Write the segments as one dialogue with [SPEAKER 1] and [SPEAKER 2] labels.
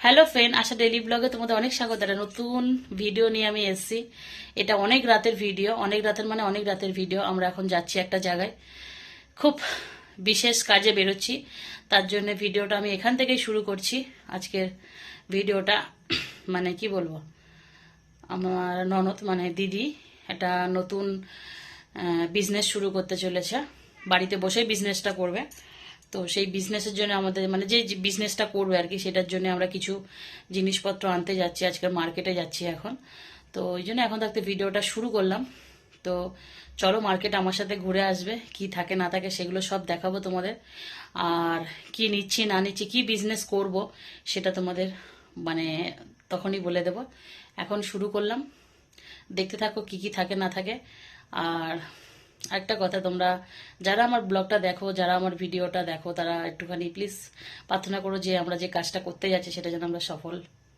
[SPEAKER 1] Hello friend আশা daily ব্লগে তোমাদের অনেক স্বাগত। একটা নতুন ভিডিও নিয়ে আমি এসেছি। এটা অনেক রাতের ভিডিও অনেক রাতের মানে অনেক রাতের ভিডিও আমরা এখন যাচ্ছি একটা জায়গায়। খুব বিশেষ কাজে বেরোচ্ছি। তার জন্য ভিডিওটা আমি এখান থেকেই শুরু করছি। আজকের ভিডিওটা মানে কি বলব? আমার ননদ মানে দিদি একটা নতুন বিজনেস শুরু করতে চলেছে। বাড়িতে বসেই বিজনেসটা করবে। তো সেই বিজনেসের জন্য আমাদের মানে যে বিজনেসটা করবে আর কি, সেটার জন্য আমরা কিছু জিনিসপত্র আনতে যাচ্ছি, আজকের মার্কেটে যাচ্ছি এখন। তো ওই জন্য এখন থাকতে ভিডিওটা শুরু করলাম। তো চলো মার্কেট আমার সাথে ঘুরে আসবে, কি থাকে না থাকে সেগুলো সব দেখাবো তোমাদের। আর কি নিচ্ছি, না নিচ্ছি, কি বিজনেস করব সেটা তোমাদের মানে তখনই বলে দেব। এখন শুরু করলাম। দেখতে থাকো কি কি থাকে না থাকে। আর একটা কথা, তোমরা যারা আমার ব্লগটা দেখো, যারা আমার ভিডিওটা দেখো, তারা একটুখানি প্লিজ প্রার্থনা করো যে আমরা যে কাজটা করতে যাচ্ছি সেটা যেন আমরা সফল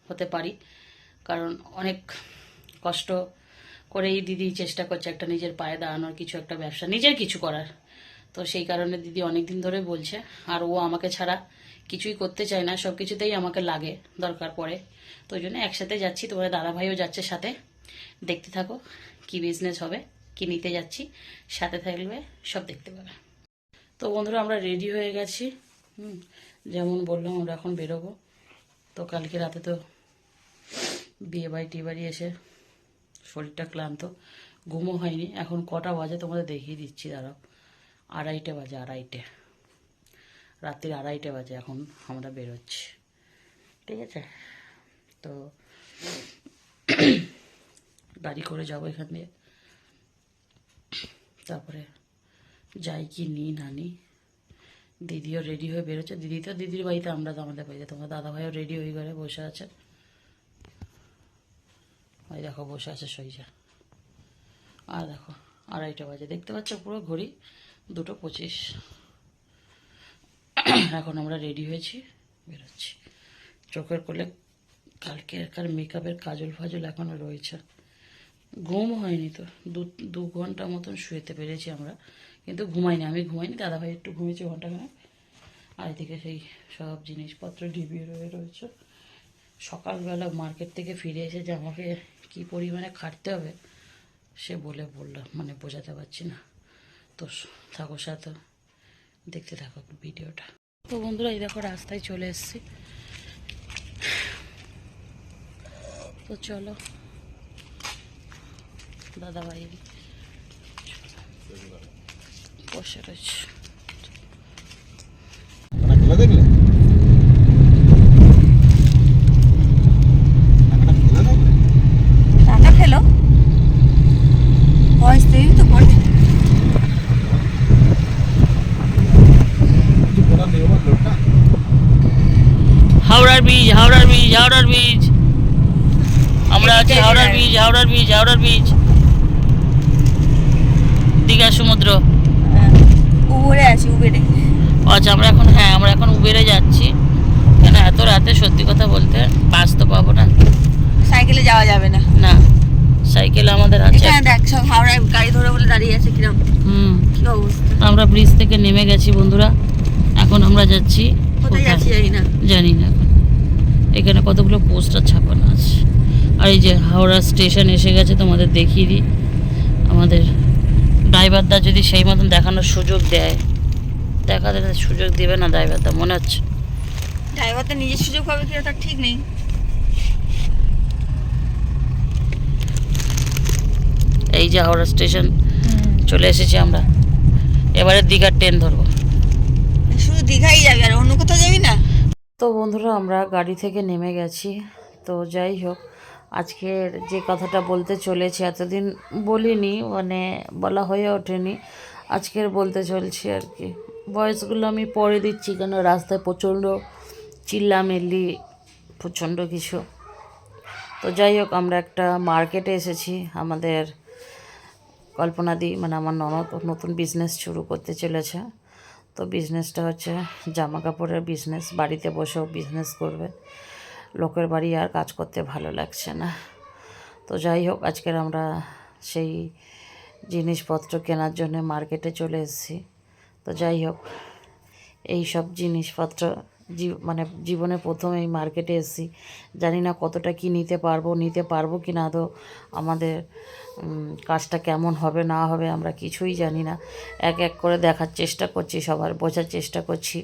[SPEAKER 1] হতে পারি। কারণ অনেক কষ্ট করেই দিদি চেষ্টা করছে একটা নিজের পায়ে দাঁড়ানোর কিছু, একটা ব্যবসা, নিজের কিছু করার। তো সেই কারণে দিদি অনেক দিন ধরে বলছে, আর ও আমাকে ছাড়া কিছুই করতে চায় না সব কিছুতেই আমাকে লাগে দরকার পড়ে। তো ওই জন্য একসাথে যাচ্ছি তোমার দাদাভাইও যাচ্ছে সাথে। দেখতে থাকো কি বিজনেস হবে। কি নিতে যাচ্ছি। সাথে থাকবে সব দেখতে পাবে। তো বন্ধুরা, আমরা রেডি হয়ে গেছি। হুম, যেমন বললাম, আমরা এখন বেরোবো। তো কালকে রাতে তো বিয়ে বাড়ি টিয়ে বাড়ি এসে শরীরটা ক্লান্ত, ঘুমও হয়নি। এখন কটা বাজে তোমাদের দেখিয়ে দিচ্ছি, দাঁড়াও। আড়াইটে বাজে, আড়াইটে। রাত্রির আড়াইটে বাজে এখন আমরা বেরোচ্ছি। ঠিক আছে? তো গাড়ি করে যাব এখান দিয়ে। তারপরে যাই কি নিই না নিই দিদিও রেডি হয়ে বেরোচ্ছে। দিদি তো, দিদির বাড়িতে আমরা তো আমাদের বাড়িতে। তোমার দাদা ভাইও রেডি হয়ে ঘরে বসে আছে। ওই দেখো, বসে আছে সইজা আর দেখো, আড়াইটা বাজে। দেখতে পাচ্ছ পুরো ঘড়ি দুটো পঁচিশ। এখন আমরা রেডি হয়েছি, বেরোচ্ছি। চোখের কোলে কালকেরকার মেকআপের কাজল ফাজল এখনও রয়েছে। ঘুম হয়নি তো। দু দু ঘণ্টা মতন শুয়েতে পেরেছি আমরা। কিন্তু ঘুমাইনি, আমি ঘুমাইনি, দাদাভাই একটু ঘুমিয়েছি ঘন্টাখানেক আর এদিকে সেই সব জিনিসপত্র ডিবিয়ে রয়ে রয়েছে। সকালবেলা মার্কেট থেকে ফিরে এসে যে আমাকে কী পরিমাণে খাটতে হবে, সে বলে বললাম মানে বোঝাতে পারছি না। তো থাকো সাথে, দেখতে থাকো ভিডিওটা। তো বন্ধুরা, এই দেখো রাস্তায় চলে এসেছি। তো চলো। দাদা ভাই বসে রয়েছে।
[SPEAKER 2] দেখলে?
[SPEAKER 3] টাকা খেলো। ভয়েস তো
[SPEAKER 1] হাওড়ার ব্রিজ হাওড়ার ব্রিজ হাওড়ার ব্রিজ আমরা আছি হাওড়ার ব্রিজ হাওড়ার ব্রিজ হাওড়ার ব্রিজ দীঘা সমুদ্র।
[SPEAKER 3] উবরে আছি উবেরে।
[SPEAKER 1] আচ্ছা আমরা এখন হ্যাঁ আমরা এখন উবেরে যাচ্ছি। কেন এত রাতে সত্যি কথা বলতে বাস তো পাবো না।
[SPEAKER 3] সাইকেলে যাওয়া যাবে না।
[SPEAKER 1] না সাইকেল আমাদের আছে।
[SPEAKER 3] এখানে দেখ সব হাওড়ায় গাড়ি ধরে বলে দাঁড়িয়ে আছে কিরম।
[SPEAKER 1] হুম
[SPEAKER 3] কি অবস্থা।
[SPEAKER 1] আমরা ব্রিজ থেকে নেমে গেছি বন্ধুরা। এখন আমরা যাচ্ছি
[SPEAKER 3] কোথায়? যাচ্ছি জানি না।
[SPEAKER 1] জানি না এখন। এখানে কতগুলো পোস্টার ছাপানো আছে। আর এই যে হাওড়া স্টেশন এসে গেছে তোমাদের দেখিয়ে দিই। আমাদের ড্রাইভারদা যদি সেই মতন দেখানোর সুযোগ দেয় দেখা দেখাতে সুযোগ দেবে না ড্রাইভারদা মনে হচ্ছে।
[SPEAKER 3] ড্রাইভার তো নিজের সুযোগ পাবে কিনা তার ঠিক নেই।
[SPEAKER 1] এই যে হাওড়া স্টেশন চলে এসেছি আমরা। এবারে দীঘার ট্রেন ধরবো।
[SPEAKER 3] শুধু দীঘাই যাবে আর অন্য কোথাও যাবি না?
[SPEAKER 1] তো বন্ধুরা আমরা গাড়ি থেকে নেমে গেছি। তো যাই হোক আজকের যে কথাটা বলতে চলেছি, এতদিন বলিনি মানে বলা হয়ে ওঠেনি। আজকের বলতে চলছি আর কি। ভয়েসগুলো আমি পরে দিচ্ছি কেন? রাস্তায় প্রচণ্ড চিল্লামিল্লি, প্রচণ্ড কিছু। তো যাই হোক, আমরা একটা মার্কেটে এসেছি। আমাদের কল্পনাদি মানে আমার ননদ নতুন বিজনেস শুরু করতে চলেছে। তো বিজনেসটা হচ্ছে জামা কাপড়ের বিজনেস বাড়িতে বসেও বিজনেস করবে। লোকের বাড়ি আর কাজ করতে ভালো লাগছে না। তো যাই হোক, আজকের আমরা সেই জিনিসপত্র কেনার জন্য মার্কেটে চলে এসেছি। তো যাই হোক, এই সব জিনিসপত্র মানে জীবনে প্রথম এই মার্কেটে এসেছি। জানি না কতটা কি নিতে পারব নিতে পারব কি না, তো আমাদের কাজটা কেমন হবে, না হবে আমরা কিছুই জানি না। এক এক করে দেখার চেষ্টা করছি, সবার বোঝার চেষ্টা করছি।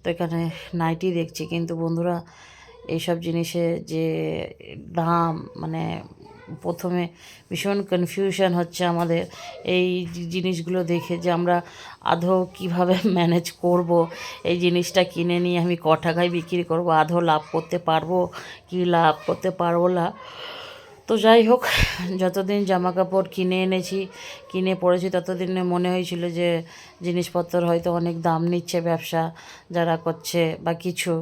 [SPEAKER 1] তো এখানে নাইটি দেখছি, কিন্তু বন্ধুরা এইসব জিনিসে যে দাম মানে প্রথমে ভীষণ কনফিউশন হচ্ছে আমাদের। এই জিনিসগুলো দেখে যে আমরা আধো কীভাবে ম্যানেজ করব, এই জিনিসটা কিনে নিয়ে আমি ক টাকায় বিক্রি করব আধো লাভ করতে পারব কি লাভ করতে পারব না। তো যাই হোক, যতদিন জামা কাপড় কিনে এনেছি, কিনে পড়েছি, ততদিনে মনে হয়েছিল যে জিনিসপত্র হয়তো অনেক দাম নিচ্ছে ব্যবসা যারা করছে বা কিছু।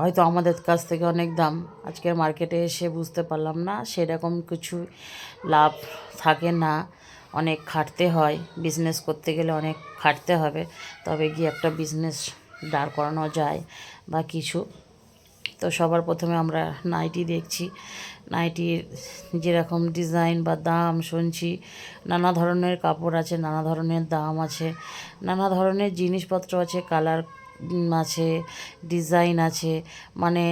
[SPEAKER 1] হয়তো আমাদের কাছ থেকে অনেক দাম। আজকের মার্কেটে এসে বুঝতে পারলাম না, সেরকম কিছু লাভ থাকে না। অনেক খাটতে হয় বিজনেস করতে গেলে অনেক খাটতে হবে, তবে গিয়ে একটা বিজনেস দাঁড় করানো যায় বা কিছু। তো সবার প্রথমে আমরা নাইটি দেখছি। নাইটির যেরকম ডিজাইন বা দাম শুনছি, নানা ধরনের কাপড় আছে, নানা ধরনের দাম আছে, নানা ধরনের জিনিসপত্র আছে কালার আছে ডিজাইন আছে মানে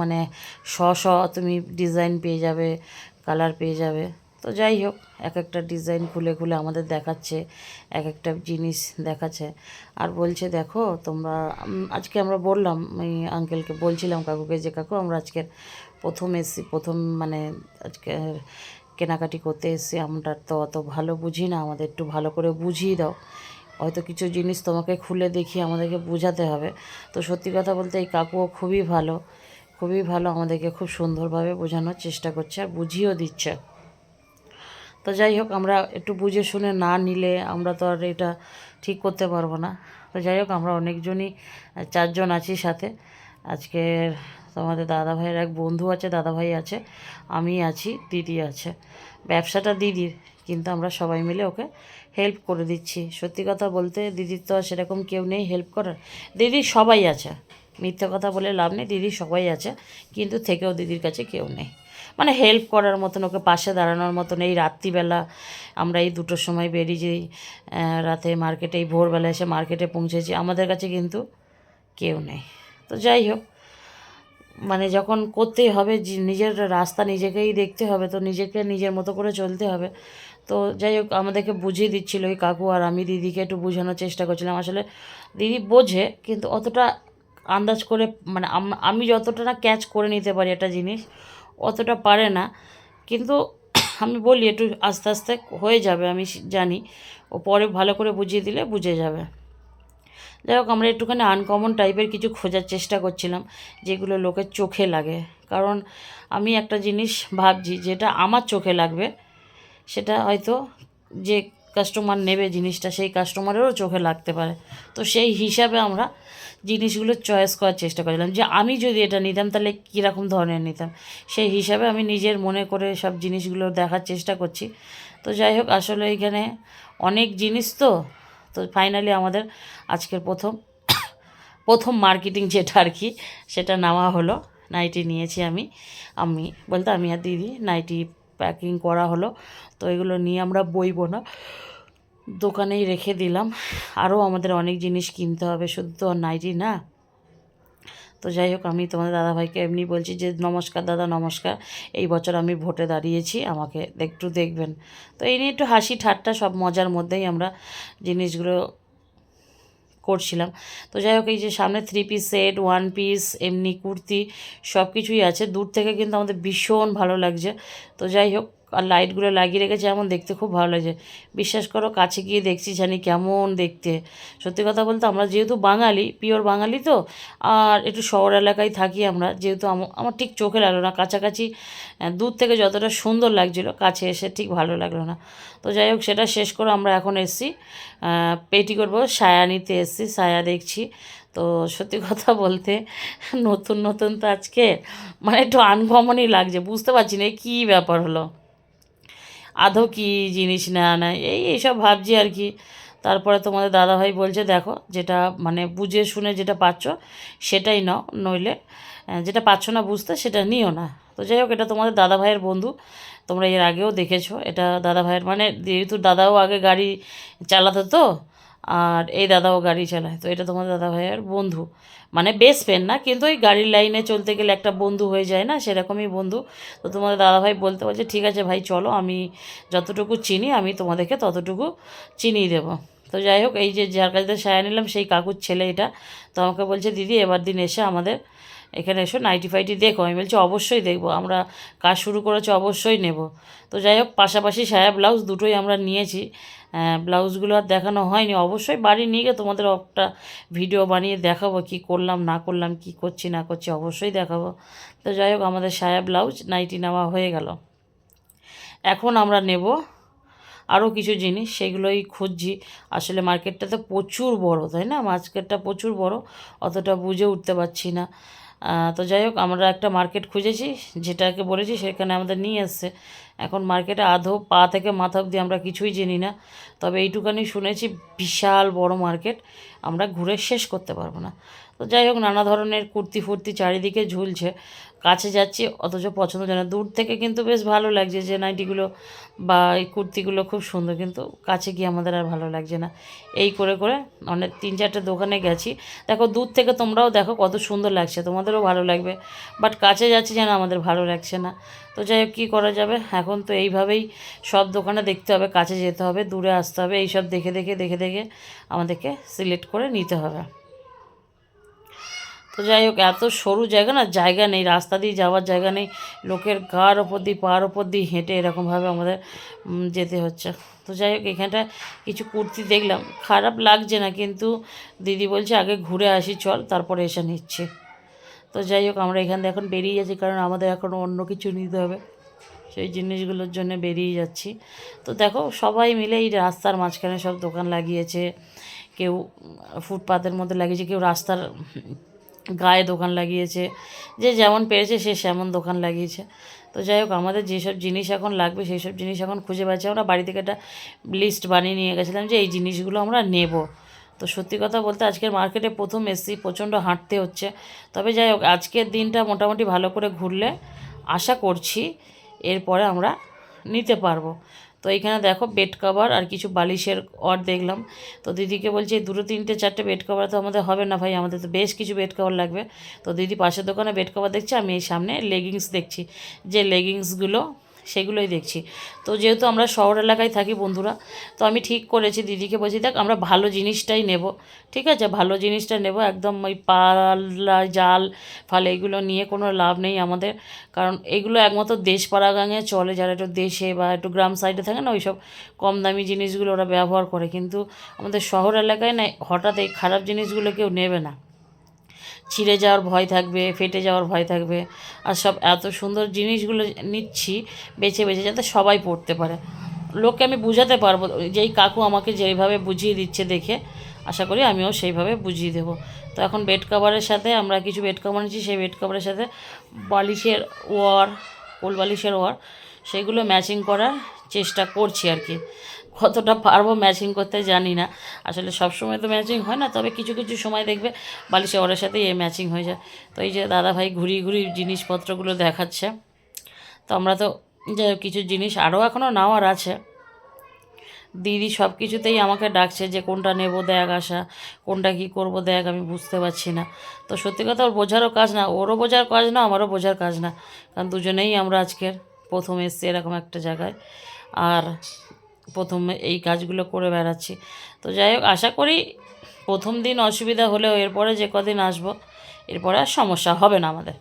[SPEAKER 1] মানে শ শ তুমি ডিজাইন পেয়ে যাবে কালার পেয়ে যাবে। তো যাই হোক, এক একটা ডিজাইন খুলে খুলে আমাদের দেখাচ্ছে, এক একটা জিনিস দেখাচ্ছে। আর বলছে, দেখো, তোমরা আজকে আমরা বললাম ওই আঙ্কেলকে বলছিলাম, কাকুকে যে, কাকু, আমরা আজকের প্রথম এসেছি, প্রথম মানে আজকে কেনাকাটি করতে এসেছি আমরা তো অত ভালো বুঝি না আমাদের একটু ভালো করে বুঝিয়ে দাও। হয়তো কিছু জিনিস তোমাকে খুলে দেখিয়ে আমাদেরকে বোঝাতে হবে। তো সত্যি কথা বলতে এই কাকুও খুবই ভালো খুবই ভালো আমাদেরকে খুব সুন্দরভাবে বোঝানোর চেষ্টা করছে আর বুঝিয়েও দিচ্ছে। তো যাই হোক, আমরা একটু বুঝে শুনে না নিলে আমরা তো আর এটা ঠিক করতে পারব না। তো যাই হোক, আমরা অনেকজনই চারজন আছি সাথে। আজকে তোমাদের দাদা ভাইয়ের এক বন্ধু আছে দাদা ভাই আছে, আমি আছি, দিদি আছে। ব্যবসাটা দিদির, কিন্তু আমরা সবাই মিলে ওকে হেল্প করে দিচ্ছি। সত্যি কথা বলতে দিদির তো আর সেরকম কেউ নেই হেল্প করার। দিদি সবাই আছে। মিথ্যে কথা বলে লাভ নেই, দিদি সবাই আছে, কিন্তু থেকেও দিদির কাছে কেউ নেই। মানে হেল্প করার মতন, ওকে পাশে দাঁড়ানোর মতন এই রাত্রিবেলা আমরা এই দুটোর সময় বেরিয়ে যাই রাতে মার্কেটে এই ভোরবেলা এসে মার্কেটে পৌঁছেছি। আমাদের কাছে কিন্তু কেউ নেই। তো যাই হোক মানে যখন করতেই হবে নিজের রাস্তা নিজেকেই দেখতে হবে, তো নিজেকে নিজের মতো করে চলতে হবে। তো যাই হোক, আমাদেরকে বুঝিয়ে দিচ্ছিল ওই কাকু আর আমি দিদিকে একটু বোঝানোর চেষ্টা করছিলাম। আসলে দিদি বোঝে, কিন্তু অতটা আন্দাজ করে মানে আমি যতটা না ক্যাচ করে নিতে পারি একটা জিনিস, অতটা পারে না। কিন্তু আমি বলি, একটু আস্তে আস্তে হয়ে যাবে, আমি জানি। ও পরে ভালো করে বুঝিয়ে দিলে বুঝে যাবে। যাই হোক, আমরা একটুখানি আনকমন টাইপের কিছু খোঁজার চেষ্টা করছিলাম, যেগুলো লোকের চোখে লাগে। কারণ আমি একটা জিনিস ভাবছি, যেটা আমার চোখে লাগবে সেটা হয়তো যে কাস্টমার নেবে জিনিসটা, সেই কাস্টমারেরও চোখে লাগতে পারে। তো সেই হিসাবে আমরা জিনিসগুলো চয়েস করার চেষ্টা করেছিলাম যে আমি যদি এটা নিতাম, তাহলে কীরকম ধরনের নিতাম? সেই হিসাবে আমি নিজের মনে করে সব জিনিসগুলো দেখার চেষ্টা করছি। তো যাই হোক, আসলে এখানে অনেক জিনিস তো। তো ফাইনালি আমাদের আজকের প্রথম প্রথম মার্কেটিং যেটা আর কি, সেটা নেওয়া হলো। নাইটি নিয়েছি আমি। আমি, বলতে আমি আর দিদি নাইটি প্যাকিং করা হলো। তো এগুলো নিয়ে আমরা বইবো না। দোকানেই রেখে দিলাম। আরও আমাদের অনেক জিনিস কিনতে হবে, শুধু তো নাইটি না। তো যাই হোক, আমি তোমাদের দাদাভাইকে এমনি বলছি যে, নমস্কার দাদা, নমস্কার। এই বছর আমি ভোটে দাঁড়িয়েছি, আমাকে একটু দেখবেন। তো এই নিয়ে একটু হাসি ঠাট্টা সব মজার মধ্যেই আমরা জিনিসগুলো করছিলাম। তো যাই হোক, এই যে সামনে three piece set one piece এমনি কুর্তি সব কিছুই আছে। দূর থেকে কিন্তু আমাদের ভীষণ ভালো লাগছে। তো যাই হোক আর লাইটগুলো লাগিয়ে রেখেছে, এমন দেখতে খুব ভালো লাগছে। বিশ্বাস করো, কাছে গিয়ে দেখছি জানি কেমন দেখতে। সত্যি কথা বলতে আমরা যেহেতু বাঙালি পিওর বাঙালি তো, আর একটু শহর এলাকায় থাকি আমরা, যেহেতু আম- আমার ঠিক চোখে লাগল না। কাছাকাছি দূর থেকে যতটা সুন্দর লাগছিল, কাছে এসে ঠিক ভালো লাগল না। তো যাই হোক, সেটা শেষ করে আমরা এখন এসছি পেটি করব। সায়া নিতে এসছি, সায়া দেখছি। তো সত্যি কথা বলতে, নতুন নতুন তো আজকে মানে একটু আনকমনই লাগছে, বুঝতে পারছি না কী ব্যাপার হলো? আদৌ কী জিনিস না না, এই এইসব ভাবছি আর কি। তারপরে তোমাদের দাদাভাই বলছে, দেখো, যেটা মানে বুঝে শুনে যেটা পাচ্ছ, সেটাই নাও। নইলে যেটা পাচ্ছ না বুঝতে, সেটা নিও না। তো যাই হোক, এটা তোমাদের দাদাভাইয়ের বন্ধু। তোমরা এর আগেও দেখেছ, এটা দাদাভাইয়ের মানে যেহেতু দাদাও আগে গাড়ি চালাতো তো আর এই দাদাও গাড়ি চালায়। তো এটা তোমার দাদা ভাইয়ের বন্ধু। মানে বেস্ট ফ্রেন্ড না, কিন্তু ওই গাড়ির লাইনে চলতে গেলে একটা বন্ধু হয়ে যায় না, সেরকমই বন্ধু। তো তোমাদের দাদাভাই বলতে বলছে, ঠিক আছে ভাই, চলো, আমি যতটুকু চিনি, আমি তোমাদেরকে ততটুকু চিনিয়ে দেবো। তো যাই হোক, এই যে যার কাছে সায়া নিলাম, সেই কাকুর ছেলে এটা। তো আমাকে বলছে, দিদি, এবার দিন এসে আমাদের এখানে এসো নাইটি ফাইটি দেখো। আমি বলছি, অবশ্যই দেখব। আমরা কাজ শুরু করেছি, অবশ্যই নেব। তো যাই হোক, পাশাপাশি সায়া ব্লাউজ দুটোই আমরা নিয়েছি। ব্লাউজগুলো আর দেখানো হয়নি। অবশ্যই বাড়ি নিয়ে গিয়ে তোমাদের একটা ভিডিও বানিয়ে দেখাবো, কি করলাম, না করলাম, কি করছি, না করছি, অবশ্যই দেখাবো। তো যাই হোক, আমাদের সায়া ব্লাউজ নাইটি নেওয়া হয়ে গেল। এখন আমরা নেব আরও কিছু জিনিস, সেগুলোই খুঁজছি। আসলে মার্কেটটা তো প্রচুর বড়, তাই না? মার্কেটটা প্রচুর বড়, অতটা বুঝে উঠতে পারছি না। তো যাই হোক, আমরা একটা মার্কেট খুঁজেছি, যেটাকে বলেছি সেখানে আমাদের নিয়ে এসছে। এখন মার্কেটে আধো পা থেকে মাথা অবধি আমরা কিছুই জানি না। তবে এইটুকানি শুনেছি, বিশাল বড় মার্কেট আমরা ঘুরে শেষ করতে পারব না। তো যাই হোক, নানা ধরনের কুর্তি ফুর্তি চারিদিকে ঝুলছে। কাছে যাচ্ছি, অথচ পছন্দ হয় না। দূর থেকে কিন্তু বেশ ভালো লাগছে যে নাইটিগুলো বা এই কুর্তিগুলো খুব সুন্দর, কিন্তু কাছে গিয়ে আমাদের আর ভালো লাগছে না। এই করে করে অনেক তিন চারটে দোকানে গেছি। দেখো, দূর থেকে তোমরাও দেখো কত সুন্দর লাগছে, তোমাদেরও ভালো লাগবে। বাট কাছে যাচ্ছি যেন আমাদের ভালো লাগছে না। তো যাই হোক, কী করা যাবে? এখন তো এইভাবেই সব দোকানে দেখতে হবে, কাছে যেতে হবে, দূরে আসতে হবে, এইসব দেখে দেখে দেখে দেখে আমাদেরকে সিলেক্ট করে নিতে হবে। তো যাই হোক, এত সরু জায়গা না, জায়গা নেই। রাস্তা দিয়ে যাওয়ার জায়গা নেই। লোকের গার ওপর দিয়ে পার ওপর দিয়ে হেঁটে এরকমভাবে আমাদের যেতে হচ্ছে। তো যাই হোক এখানটা কিছু কুর্তি দেখলাম। খারাপ লাগছে না, কিন্তু দিদি বলছে, আগে ঘুরে আসি, চল, তারপরে এসে নিচ্ছি। তো যাই হোক, আমরা এখান থেকে এখন বেরিয়ে যাচ্ছি, কারণ আমাদের এখন অন্য কিছু নিতে হবে। সেই জিনিসগুলোর জন্য বেরিয়ে যাচ্ছি। তো দেখো, সবাই মিলে এই রাস্তার মাঝখানে সব দোকান লাগিয়েছে। কেউ ফুটপাতের মধ্যে লাগিয়েছে, কেউ রাস্তার গায়ে দোকান লাগিয়েছে, যে যেমন পেরেছে সে সেমন দোকান লাগিয়েছে। তো যাই হোক, আমাদের যেসব জিনিস এখন লাগবে সেই সব জিনিস এখন খুঁজে পাচ্ছি। আমরা বাড়ি থেকে একটা লিস্ট বানিয়ে নিয়ে গেছিলাম যে এই জিনিসগুলো আমরা নেব। তো সত্যি কথা বলতে আজকের মার্কেটে প্রথম এসছি, প্রচণ্ড হাঁটতে হচ্ছে। তবে যাই হোক, আজকের দিনটা মোটামুটি ভালো করে ঘুরলে আশা করছি এরপরে আমরা নিতে পারব। তো এইখানে দেখো বেড কভার আর কিছু বালিশের অর দেখলাম। তো দিদিকে বলছি দুটো, তিনটে, চারটে বেড কভার তো আমাদের হবে না ভাই, আমাদের তো বেশ কিছু বেড কভার লাগবে। তো দিদি পাশের দোকানে বেড কভার দেখছি, আমি এই সামনে লেগিংস দেখছি। যে লেগিংসগুলো সেগুলোই দেখছি। তো যেহেতু আমরা শহর এলাকায় থাকি বন্ধুরা, তো আমি ঠিক করেছি। দিদিকে বলছি, দেখ, আমরা ভালো জিনিসটাই নেব। ঠিক আছে, ভালো জিনিসটা নেব। একদম ওই পাল্লা জাল ফাল এগুলো নিয়ে কোনো লাভ নেই আমাদের। কারণ এগুলো একমাত্র দেশ পাড়াগাঙে চলে। যারা একটু দেশে বা একটু গ্রাম সাইডে থাকে না, ওইসব কম দামি জিনিসগুলো ওরা ব্যবহার করে। কিন্তু আমাদের শহর এলাকায় না, হঠাৎ এই খারাপ জিনিসগুলো কেউ নেবে না। ছিঁড়ে যাওয়ার ভয় থাকবে, ফেটে যাওয়ার ভয় থাকবে। আর সব এত সুন্দর জিনিসগুলো নিচ্ছি, বেছে বেছে যাতে সবাই পড়তে পারে। লোককে আমি বুঝাতে পারব, যেই কাকু আমাকে যেইভাবে বুঝিয়ে দিচ্ছে দেখে, আশা করি আমিও সেইভাবে বুঝিয়ে দেবো। তো এখন বেড কভারের সাথে আমরা কিছু বেড কভার নিচ্ছি, সেই বেড কভারের সাথে বালিশের ওয়ার, কোল বালিশের ওয়ার, সেগুলো ম্যাচিং করার চেষ্টা করছি আর কি। কতটা পারব ম্যাচিং করতে জানি না। আসলে সব সময় তো ম্যাচিং হয় না, তবে কিছু কিছু সময় দেখবে বালিশে ওয়ারের সাথে এ ম্যাচিং হয়ে যায়। তো এই যে দাদা ভাই ঘুরিয়ে ঘুরিয়ে জিনিসপত্রগুলো দেখাচ্ছে। তো আমরা তো হোক কিছু জিনিস আরও এখনও নেওয়ার আছে। দিদি সব কিছুতেই আমাকে ডাকছে যে, কোনটা নেব দেখ আসা কোনটা কি করব দেখ, আমি বুঝতে পারছি না। তো সত্যি কথা ওর বোঝারও কাজ না, ওরও বোঝার কাজ না, আমারও বোঝার কাজ না। কারণ দুজনেই আমরা আজকের প্রথম এসছি এরকম একটা জায়গায়। আর প্রথমে এই কাজগুলো করে বেড়াচ্ছি। তো যাই হোক, আশা করি প্রথম দিন অসুবিধা হলেও এরপরে যে কদিন আসব, এরপরে আর সমস্যা হবে না আমাদের।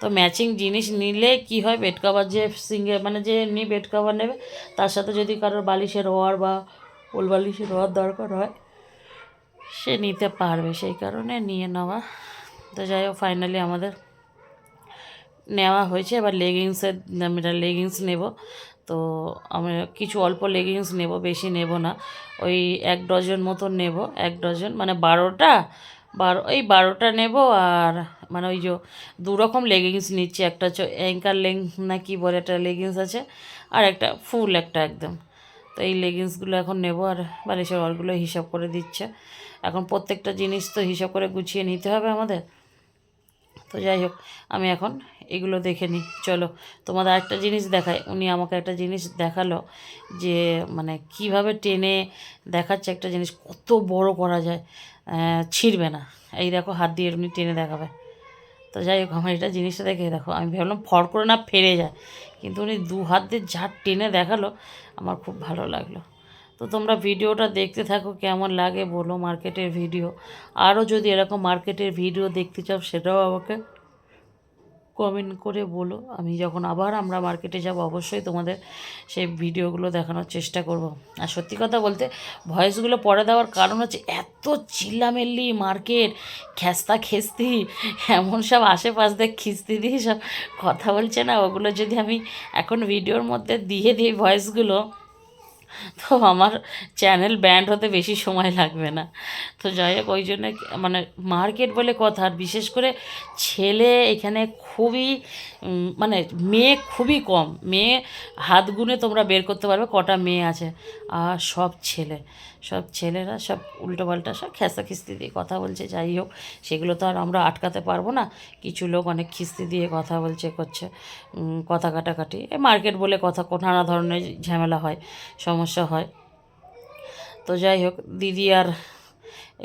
[SPEAKER 1] তো ম্যাচিং জিনিস নিলে কি হয় বেড কভার যে সিঙ্গেল মানে যে এমনি বেড কভার নেবে, তার সাথে যদি কারোর বালিশের ওয়ার বা ওল বালিশের ওয়ার দরকার হয়, সে নিতে পারবে। সেই কারণে নিয়ে নেওয়া। তো যাই হোক ফাইনালি আমাদের নেওয়া হয়েছে। এবার লেগিংসের আমরা লেগিংস নেব। তো আমি কিছু অল্প লেগিংস নেব, বেশি নেব না। ওই এক ডজন মতন নেব, এক ডজন মানে বারোটা, বারো, এই বারোটা নেব আর মানে ওই যে দু রকম লেগিংস নিচ্ছি। একটা হচ্ছে অ্যাঙ্কার লেন্থ না কি বলে, একটা লেগিংস আছে আর একটা ফুল একটা একদম। তো এই লেগিংসগুলো এখন নেব আর বালিশের অলগুলো হিসাব করে দিচ্ছে। এখন প্রত্যেকটা জিনিস তো হিসাব করে গুছিয়ে নিতে হবে আমাদের। তো যাই হোক, আমি এখন এগুলো দেখে নিই। চলো, তোমাদের একটা জিনিস দেখায় উনি আমাকে একটা জিনিস দেখাল যে মানে কীভাবে টেনে দেখাচ্ছে একটা জিনিস, কত বড় করা যায় ছিঁড়বে না। এই দেখো, হাত দিয়ে এমনি টেনে দেখাবে। তো যাই হোক, আমার এটা জিনিসটা দেখে দেখো, আমি ভাবলাম ফড় করে না ফেরে যায়, কিন্তু উনি দু হাত দিয়ে যা টেনে দেখাল, আমার খুব ভালো লাগল। তো তোমরা ভিডিওটা দেখতে থাকো, কেমন লাগে বলো মার্কেটের ভিডিও। আরও যদি এরকম মার্কেটের ভিডিও দেখতে চাও, সেটাও আমাকে কমেন্ট করে বলো। আমি যখন আবার আমরা মার্কেটে যাব, অবশ্যই তোমাদের সেই ভিডিওগুলো দেখানোর চেষ্টা করব। আর সত্যি কথা বলতে, ভয়েসগুলো পরে দেওয়ার কারণ হচ্ছে, এত চিল্লামেল্লি মার্কেট, খেস্তা খেস্তি, এমন সব আশেপাশ দিয়ে খিস্তি দিয়ে সব কথা বলছে না। ওগুলো যদি আমি এখন ভিডিওর মধ্যে দিয়ে দিই ভয়েসগুলো তো আমার চ্যানেল ব্যান্ড হতে বেশি সময় লাগবে না। তো যাই হোক, ওই জন্য মানে মার্কেট বলে কথা, আর বিশেষ করে ছেলে এখানে খুবই মানে মেয়ে খুবই কম। মেয়ে হাত গুনে তোমরা বের করতে পারবে, কটা মেয়ে আছে। আর সব ছেলে, সব ছেলেরা সব উল্টোপাল্টা সব খেস্তা খিস্তি দিয়ে কথা বলছে, যাই হোক। সেগুলো তো আর আমরা আটকাতে পারব না। কিছু লোক অনেক খিস্তি দিয়ে কথা বলছে, করছে কথা কাটাকাটি। এ মার্কেট বলে কথা, নানা ধরনের ঝামেলা হয়, সমস্যা হয়। তো যাই হোক, দিদি আর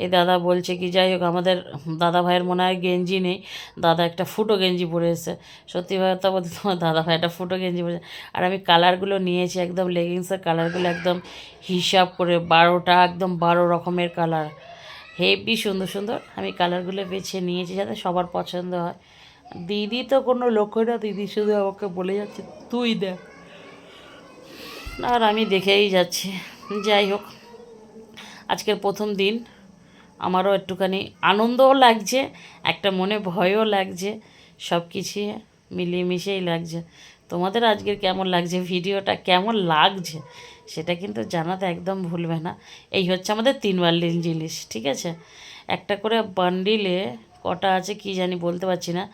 [SPEAKER 1] এই দাদা বলছে কি, যাই হোক, আমাদের দাদা ভাইয়ের মনে হয় গেঞ্জি নেই। দাদা একটা ফুটো গেঞ্জি পরে এসেছে। সত্যি কথা বলতে তোমার দাদা ভাই একটা ফুটো গেঞ্জি পরে আর আমি কালারগুলো নিয়েছি, একদম লেগিংসের কালারগুলো একদম হিসাব করে বারোটা, একদম বারো রকমের কালার। হেভি সুন্দর সুন্দর। আমি কালারগুলো বেছে নিয়েছি যাতে সবার পছন্দ হয়। দিদি তো কোনো লক্ষ্য না, দিদি শুধু আমাকে বলে যাচ্ছে, তুই দেখ। আর আমি দেখেই যাচ্ছি। যাই হোক আজকের প্রথম দিন। আমারও একটুখানি আনন্দও লাগছে, একটা মনে ভয়ও লাগছে সব কিছু মিলিয়ে মিশেই লাগছে। তোমাদের আজকের কেমন লাগছে? ভিডিওটা কেমন লাগছে? সেটা কিন্তু জানাতে একদম ভুলবে না। এই হচ্ছে আমাদের তিন বান্ডিল জিনিস, ঠিক আছে? একটা করে বান্ডিলে কটা আছে কি জানি বলতে পারছি না।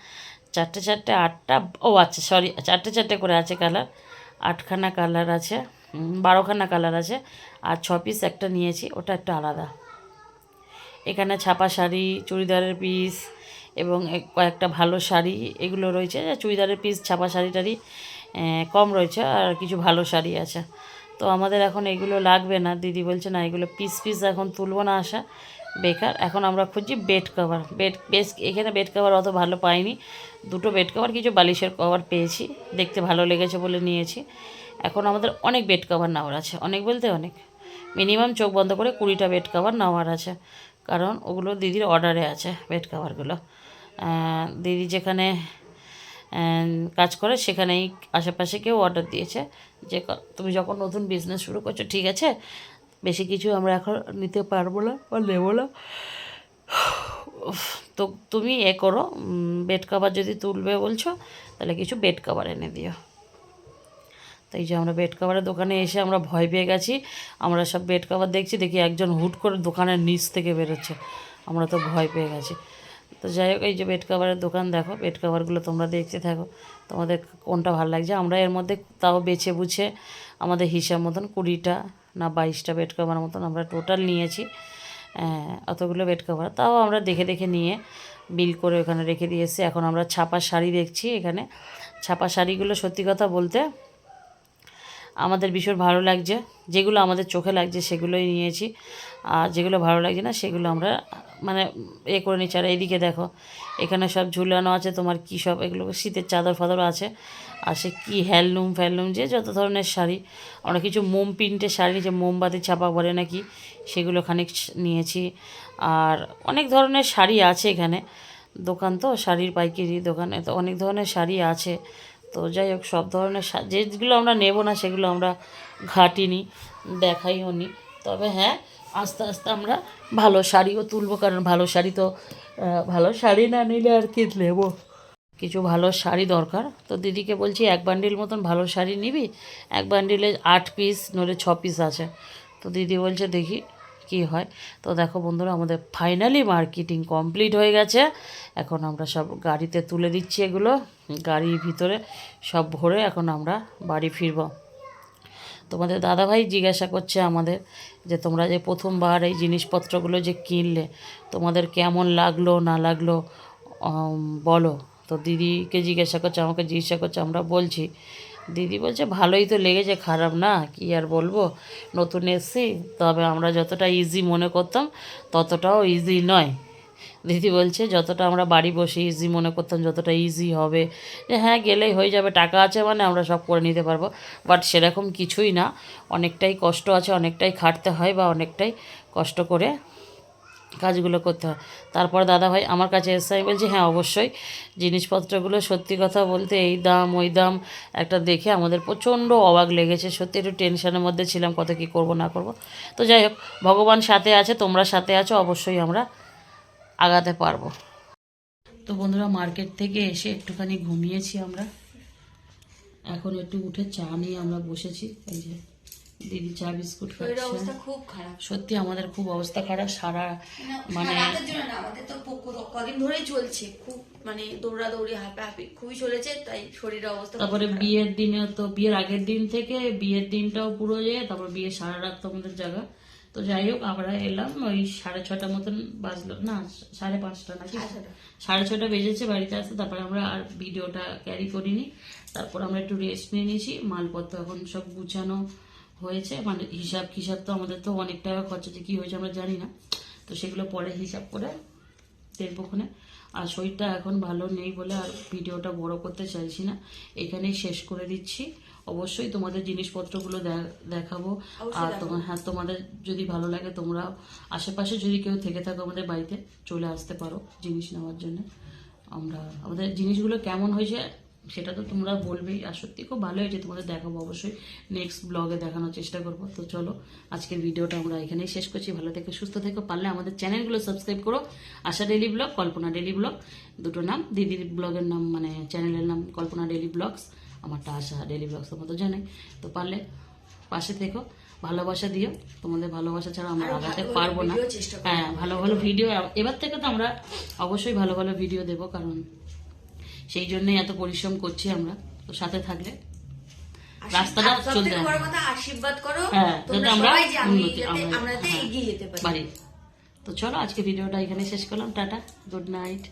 [SPEAKER 1] চারটে চারটে আটটা, ও আচ্ছা সরি চারটে চারটে করে আছে কালার আটখানা কালার আছে বারোখানা কালার আছে। আর ছ পিস একটা নিয়েছি, ওটা একটা আলাদা। এখানে ছাপা শাড়ি, চুড়িদারের পিস এবং কয়েকটা ভালো শাড়ি এগুলো রয়েছে। চুড়িদারের পিস ছাপা শাড়ি টাড়ি কম রয়েছে আর কিছু ভালো শাড়ি আছে। তো আমাদের এখন এগুলো লাগবে না। দিদি বলছে, না, এগুলো পিস পিস এখন তুলবো না আসা বেকার, এখন আমরা খুঁজছি বেড কভার বেড বেশ, এখানে বেড কভার অত ভালো পাইনি। দুটো বেড কভার কিছু বালিশের কভার পেয়েছি। দেখতে ভালো লেগেছে বলে নিয়েছি। এখন আমাদের অনেক বেড কভার নেওয়ার আছে। অনেক বলতে অনেক। মিনিমাম চোখ বন্ধ করে কুড়িটা বেড কাভার নেওয়ার আছে। কারণ ওগুলো দিদির অর্ডারে আছে বেড কাভারগুলো দিদি যেখানে কাজ করে সেখানেই আশেপাশে কেউ অর্ডার দিয়েছে। যে, তুমি যখন নতুন বিজনেস শুরু করছ, ঠিক আছে? বেশি কিছু আমরা এখন নিতে পারব না বা নেব না। তো তুমি এ করো। বেড কাভার যদি তুলবে বলছো, তাহলে কিছু বেড কাভার এনে দিও। এই যে আমরা বেড কভারের দোকানে এসে আমরা ভয় পেয়ে গেছি। আমরা সব বেড কভার দেখছি, দেখি একজন হুট করে দোকানের নিচ থেকে বেরোচ্ছে। আমরা তো ভয় পেয়ে গেছি। তো যাই হোক, এই যে বেড কভারের দোকান দেখো বেড কভারগুলো তোমরা দেখতে থাকো। তোমাদের কোনটা ভালো লাগছে? আমরা এর মধ্যে তাও বেছে বুঝে আমাদের হিসাব মতন কুড়িটা না বাইশটা বেড কভার মতন আমরা টোটাল নিয়েছি। অতগুলো বেড কভার তাও আমরা দেখে দেখে নিয়ে বিল করে ওখানে রেখে দিয়েছি এখন আমরা ছাপা শাড়ি দেখছি এখানে। ছাপা শাড়িগুলো সত্যি কথা বলতে আমাদের ভীষণ ভালো লাগছে। যেগুলো আমাদের চোখে লাগছে সেগুলোই নিয়েছি। আর যেগুলো ভালো লাগছে না সেগুলো আমরা মানে এ করে নিচ্ছি। আর এইদিকে দেখো, এখানে সব ঝুলানো আছে। তোমার কী সব এগুলো, শীতের চাদর ফাদর আছে। আর সে কী হ্যান্ডলুম ফ্যান্ডলুম যে যত ধরনের শাড়ি, আমরা কিছু মোম প্রিন্টের শাড়ি নিয়েছি, মোমবাতি, ছাপা বলে নাকি, সেগুলো খানিক নিয়েছি। আর অনেক ধরনের শাড়ি আছে এখানে। দোকান তো, শাড়ির পাইকারি দোকানে তো অনেক ধরনের শাড়ি আছে। তো যাই হোক, সব ধরনের যেগুলো আমরা নেব না, সেগুলো আমরা ঘাটিনি, দেখাইও নি। তবে হ্যাঁ আস্তে আস্তে আমরা ভালো শাড়িও তুলবো, কারণ ভালো শাড়ি তো ভালো শাড়ি না নিলে আর কি নেব? কিছু ভালো শাড়ি দরকার। তো দিদিকে বলছি, এক বান্ডিল মতন ভালো শাড়ি নিবি? এক বান্ডিলে আট পিস নইলে ছ পিস আছে। তো দিদি বলছে, দেখি। কি হয়? তো দেখো বন্ধুরা, আমাদের ফাইনালি মার্কেটিং কমপ্লিট হয়ে গেছে। এখন আমরা সব গাড়িতে তুলে দিচ্ছি এগুলো। গাড়ির ভিতরে সব ভরে এখন আমরা বাড়ি ফিরবো। তোমাদের দাদাভাই জিজ্ঞাসা করছে আমাদের যে, তোমরা যে প্রথমবার এই জিনিসপত্রগুলো যে কিনলে, তোমাদের কেমন লাগল, না লাগল? বলো। তো দিদিকে জিজ্ঞাসা করছে, আমাকে জিজ্ঞাসা করছে, আমরা বলছি দিদি বলছে, ভালোই তো লেগেছে, খারাপ না, কি আর বলব? নতুন এসছি, তবে আমরা যতটা ইজি মনে করতাম, ততটাও ইজি নয়। দিদি বলছে, যতটা আমরা বাড়ি বসে ইজি মনে করতাম, যতটা ইজি হবে। যে হ্যাঁ গেলেই হয়ে যাবে, টাকা আছে মানে আমরা সব করে নিতে পারব বাট সেরকম কিছুই না। অনেকটাই কষ্ট আছে, অনেকটাই খাটতে হয় বা অনেকটাই কষ্ট করে কাজগুলো করতে হয়। তারপর দাদা ভাই আমার কাছে এসে আমি বলছি হ্যাঁ অবশ্যই। জিনিসপত্রগুলো সত্যি কথা বলতে এই দাম, ওই দাম একটা দেখে আমাদের প্রচণ্ড অবাক লেগেছে। সত্যি একটু টেনশনের মধ্যে ছিলাম, কত কী করব, না করব। তো যাই হোক, ভগবান সাথে আছে, তোমরা সাথে আছো, অবশ্যই আমরা আগাতে পারব। তো বন্ধুরা, মার্কেট থেকে এসে একটুখানি ঘুমিয়েছি আমরা। এখন একটু উঠে চা নিয়ে আমরা বসেছি। এই যে দিদি চা বিস্কুট খাচ্ছে।
[SPEAKER 3] খুব খারাপ।
[SPEAKER 1] সত্যি আমাদের খুব অবস্থা খারাপ সারা মানে
[SPEAKER 3] আমাদের তো কদিন ধরেই চলছে খুব মানে দৌড়াদৌড়ি হাঁপাহাঁপি খুবই চলেছে তাই শরীরের অবস্থা
[SPEAKER 1] তারপরে বিয়ের দিনে তো বিয়ের আগের দিন থেকে বিয়ের দিনটাও পুরো যে তারপর বিয়ের সারা রাত আমাদের জায়গা। তো যাই হোক আমরা এলাম ওই সাড়ে ছটা মতন বাজলো না সাড়ে পাঁচটা নাকি? সাড়ে ছটা। বেজেছে বাড়িতে আসতে তারপরে আমরা আর ভিডিওটা ক্যারি করিনি। তারপর আমরা একটু রেস্ট নিয়ে নিয়েছি মালপত্র এখন সব গুছানো হয়েছে মানে হিসাব হিসাব তো আমাদের তো অনেক টাকা খরচা যে কী হয়েছে আমরা জানি না। তো সেগুলো পরে হিসাব করে দেখব ওখানে। আর শরীরটা এখন ভালো নেই বলে আর ভিডিওটা বড় করতে চাইছি না। এখানেই শেষ করে দিচ্ছি। অবশ্যই তোমাদের জিনিসপত্রগুলো দেখাবো। আর তোমার হ্যাঁ তোমাদের যদি ভালো লাগে তোমরা আশেপাশে যদি কেউ থেকে থাকো আমাদের বাড়িতে চলে আসতে পারো জিনিস নেওয়ার জন্য। আমরা আমাদের জিনিসগুলো কেমন হয়েছে সেটা তো তোমরা বলবেই। আর সত্যি খুব ভালো হয়েছে তোমাদের দেখাবো অবশ্যই। নেক্সট ব্লগে দেখানোর চেষ্টা করব। তো চলো আজকের ভিডিওটা আমরা এখানেই শেষ করছি। ভালো থেকে সুস্থ থেকো। পারলে আমাদের চ্যানেলগুলো সাবস্ক্রাইব করো। Asha daily vlog Kalpana daily vlog দুটো নাম দিদির ব্লগের নাম মানে চ্যানেলের নাম কল্পনা ডেলি ব্লগস আমারটা আশা ডেলি ব্লগস তোমরা তো জানাই তো পারলে পাশে থেকো ভালোবাসা দিও। তোমাদের ভালোবাসা ছাড়া আমরা আগাতে পারব না। হ্যাঁ ভালো ভালো ভিডিও এবার থেকে তো আমরা অবশ্যই ভালো ভালো ভিডিও দেবো কারণ সেই জন্যই এত পরিশ্রম করছি আমরা। তো সাথে থাকলে রাস্তাটা চলতে
[SPEAKER 3] আশীর্বাদ করো।
[SPEAKER 1] হ্যাঁ, যাতে আমরা আমরা- হ্যাঁ,
[SPEAKER 3] এগিয়ে যেতে
[SPEAKER 1] পারি। তো চলো আজকে ভিডিওটা এখানে শেষ করলাম। Tata good night